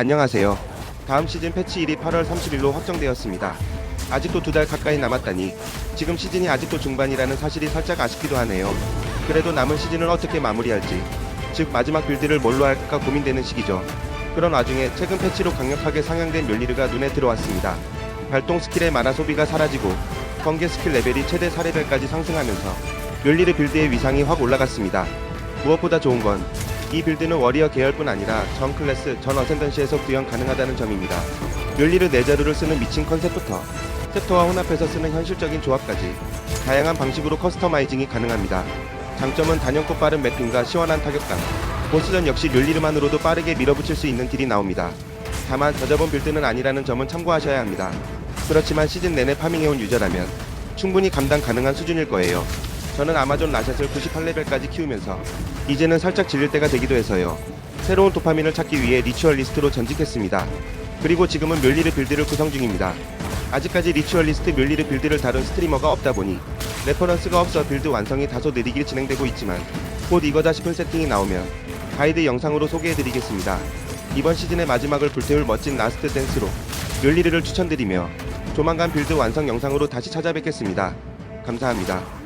안녕하세요. 다음 시즌 패치 1이 8월 30일로 확정되었습니다. 아직도 두 달 가까이 남았다니 지금 시즌이 아직도 중반이라는 사실이 살짝 아쉽기도 하네요. 그래도 남은 시즌을 어떻게 마무리할지 즉 마지막 빌드를 뭘로 할까 고민되는 시기죠. 그런 와중에 최근 패치로 강력하게 상향된 멸리르가 눈에 들어왔습니다. 발동 스킬의 만화 소비가 사라지고 번개 스킬 레벨이 최대 4레벨까지 상승하면서 멸리르 빌드의 위상이 확 올라갔습니다. 무엇보다 좋은 건 이 빌드는 워리어 계열뿐 아니라 전 클래스, 전 어센던시에서 구현 가능하다는 점입니다. 멸리르 네자루를 쓰는 미친 컨셉부터 셉터와 혼합해서 쓰는 현실적인 조합까지 다양한 방식으로 커스터마이징이 가능합니다. 장점은 단연코 빠른 매핑과 시원한 타격감, 보스전 역시 멸리르만으로도 빠르게 밀어붙일 수 있는 딜이 나옵니다. 다만 저저번 빌드는 아니라는 점은 참고하셔야 합니다. 그렇지만 시즌 내내 파밍해온 유저라면 충분히 감당 가능한 수준일 거예요. 저는 아마존 라샷을 98레벨까지 키우면서 이제는 살짝 질릴 때가 되기도 해서요. 새로운 도파민을 찾기 위해 리추얼리스트로 전직했습니다. 그리고 지금은 멸리르 빌드를 구성 중입니다. 아직까지 리추얼리스트 멸리르 빌드를 다룬 스트리머가 없다 보니 레퍼런스가 없어 빌드 완성이 다소 느리게 진행되고 있지만 곧 이거다 싶은 세팅이 나오면 가이드 영상으로 소개해드리겠습니다. 이번 시즌의 마지막을 불태울 멋진 라스트 댄스로 멸리르를 추천드리며 조만간 빌드 완성 영상으로 다시 찾아뵙겠습니다. 감사합니다.